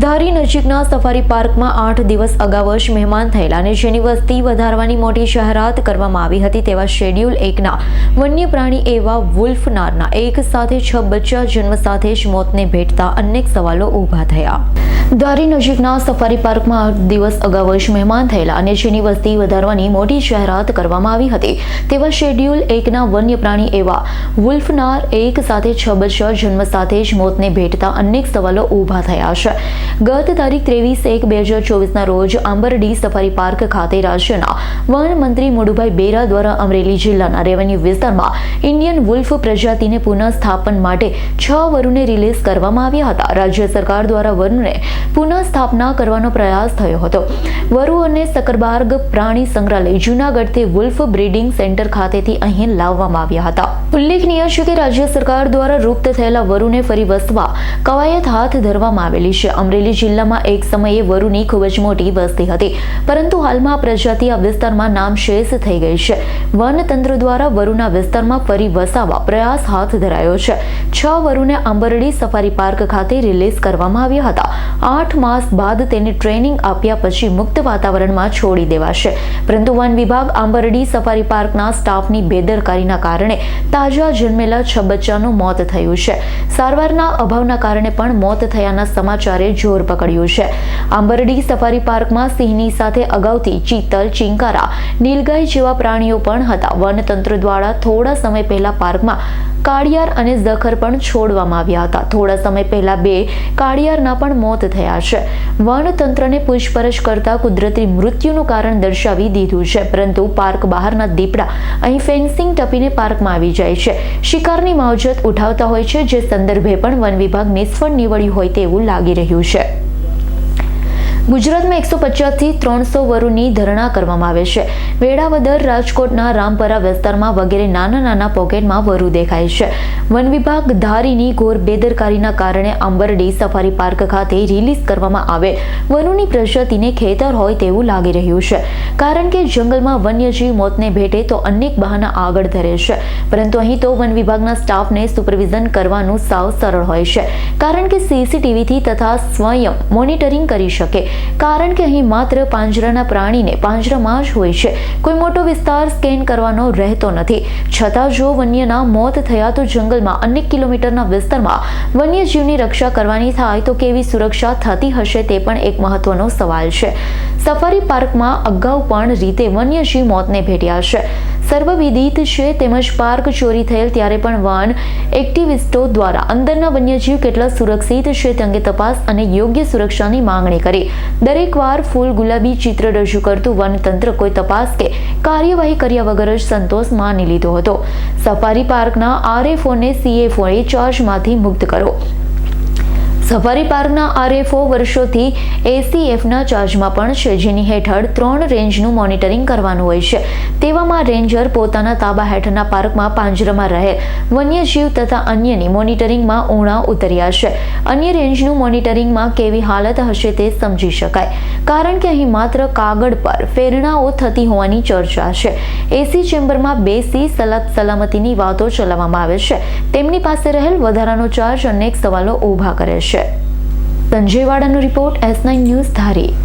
ધારી નજીકના સફારી પાર્કમાં આઠ દિવસ અગાઉ જ મહેમાન થયેલા અને જેની વસ્તી વધારવાની મોટી જાહેરાત કરવામાં આવી હતી તેવા શેડ્યુલ એકના વન્ય પ્રાણી એવા વુલ્ફનારના એક સાથે છ બચ્ચા જન્મ સાથે જ મોતને ભેટતા અનેક સવાલો ઊભા થયા. ધારી નજીકના સફારી પાર્કમાં આઠ દિવસ અગાઉ જ મહેમાન થયેલા અને જેની વસ્તી વધારવાની મોટી જાહેરાત કરવામાં આવી હતી. તેવા શેડ્યુલ એકના વન્ય પ્રાણી એવા વુલ્ફનાર એક સાથે છ બચ્ચા જન્મ સાથે જ મોતને ભેટતા અનેક સવાલો ઊભા થયા છે. ગત તારીખ ત્રેવીસ એક બે હજાર ચોવીસના રોજ આંબરડી સફારી પાર્ક ખાતે રાજ્યના વન મંત્રી મોડુભાઈ બેરા દ્વારા અમરેલી જિલ્લાના રેવન્યુ વિસ્તારમાં ઇન્ડિયન વુલ્ફ પ્રજાતિને પુનઃસ્થાપન માટે છ વરુને રિલીઝ કરવામાં આવ્યા હતા. રાજ્ય સરકાર દ્વારા વરુને પુનઃસ્થાપના કરવાનો પ્રયાસ થયો હતો. વરુ અને સકરબાર્ગ પ્રાણી સંગ્રહાલય જૂનાગઢથી વુલ્ફ બ્રીડિંગ સેન્ટર ખાતેથી અહીં લાવવામાં આવ્યા હતા. ઉલ્લેખનીય છે કે રાજ્ય સરકાર દ્વારા લુપ્ત થયેલા વરુને ફરી વસવા કવાયત હાથ ધરવામાં આવેલી છે. અમરેલી જિલ્લામાં એક સમયે વરુની ખૂબ જ મોટી વસ્તી હતી, પરંતુ હાલમાં પ્રજાતિ આ વિસ્તારમાં નામશેષ થઈ ગઈ છે. વન તંત્ર દ્વારા વરુના વિસ્તારમાં ફરી વસાવવા પ્રયાસ હાથ ધરાયો છે. છ વરુને આંબરડી સફારી પાર્ક ખાતે રિલીઝ કરવામાં આવ્યા હતા. આઠ માસ બાદ તેને ટ્રેનિંગ આપ્યા પછી મુક્ત વાતાવરણમાં છોડી દેવાશે. પરંતુ વન વિભાગ આંબરડી સફારી પાર્કના સ્ટાફની બેદરકારીના કારણે તાજા જન્મેલા છ બચ્ચાનું મોત થયું છે. સારવારના અભાવના કારણે પણ મોત થયાના સમાચારે જોર પકડ્યું છે. આંબરડી સફારી પાર્કમાં સિંહની સાથે અગાઉથી ચિત્તલ, ચિંકારા, નીલગાય જેવા પ્રાણીઓ પણ હતા. વનતંત્ર દ્વારા થોડા સમય પહેલા પાર્કમાં કાળિયાર અને ઝખર પણ છોડવામાં આવ્યા હતા. થોડા સમય પહેલા બે કાળિયારના પણ મોત થયા છે. વનતંત્રને પૂછપરછ કરતા કુદરતી મૃત્યુનું કારણ દર્શાવી દીધું છે, પરંતુ પાર્ક બહારના દીપડા અહીં ફેન્સિંગ ટપીને પાર્કમાં આવી જાય છે. શિકારની માવજત ઉઠાવતા હોય છે, જે સંદર્ભે પણ વન વિભાગ નિષ્ફળ નીવડ્યું હોય તેવું લાગી રહ્યું છે. ગુજરાતમાં એકસો પચાસથી ત્રણસો વરુની ધરણા કરવામાં આવે છે. વેળાવદર રાજકોટના રામપરા વિસ્તારમાં વગેરે નાના નાના પોકેટમાં વરુ દેખાય છે. વન વિભાગ ધારીની ઘોર બેદરકારીના કારણે આંબરડી સફારી પાર્ક ખાતે રિલીઝ કરવામાં આવે. વરુની પ્રજાતિને ખેતર હોય તેવું લાગી રહ્યું છે. કારણ કે જંગલમાં વન્યજીવ મોતને ભેટે તો અનેક બહાના આગળ ધરે છે. પરંતુ અહીં તો વન વિભાગના સ્ટાફને સુપરવિઝન કરવાનું સાવ સરળ હોય છે. કારણ કે સીસીટીવીથી તથા સ્વયં મોનિટરિંગ કરી શકે. કારણ કે અહીં માત્ર પાંજરાના પ્રાણીને પાંજરામાં જ હોય છે. કોઈ મોટો વિસ્તાર સ્કેન કરવાનો રહેતો નથી. છતાં જો વન્યના મોત થયા તો જંગલમાં અનેક કિલોમીટરના વિસ્તારમાં વન્યજીવની રક્ષા કરવાની થાય તો કેવી સુરક્ષા થતી હશે તે પણ એક મહત્વનો સવાલ છે. સફારી પાર્કમાં અગાઉ પણ રીતે વન્યજીવ મોતને ભેટ્યા છે. સર્વવિદિત છે તેમજ પાર્ક ચોરી થયેલ ત્યારે પણ વન એક્ટિવિસ્ટો દ્વારા અંદરના વન્યજીવ કેટલા સુરક્ષિત છે તે અંગે તપાસ અને યોગ્ય સુરક્ષાની માંગણી કરી. દરેક વાર ફૂલ ગુલાબી ચિત્ર રજૂ કરતું વનતંત્ર કોઈ તપાસ કે કાર્યવાહી કર્યા વગર જ સંતોષ માની લીધો હતો. સફારી પાર્કના આરએફઓને સીએફઓએ ચાર્જમાંથી મુક્ત કરો સફારી પાર્કના આરએફઓ વર્ષોથી એસીએફના ચાર્જમાં પણ છે. જેની હેઠળ ત્રણ રેન્જનું મોનિટરિંગ કરવાનું હોય છે. તેવામાં રેન્જર પોતાના તાબા હેઠળના પાર્કમાં પાંજરામાં રહે. વન્યજીવ તથા અન્યની મોનિટરિંગમાં ઉણા ઉતર્યા છે. અન્ય રેન્જનું મોનિટરિંગમાં કેવી હાલત હશે તે સમજી શકાય. કારણ કે અહીં માત્ર કાગળ પર ફેરણાઓ થતી હોવાની ચર્ચા છે. એસી ચેમ્બરમાં બેસી સલાત સલામતીની વાતો ચલાવવામાં આવે છે. તેમની પાસે રહેલ વધારાનો ચાર્જ અનેક સવાલો ઊભા કરે છે. Sanjay વાડાનો report S nine news Dhari.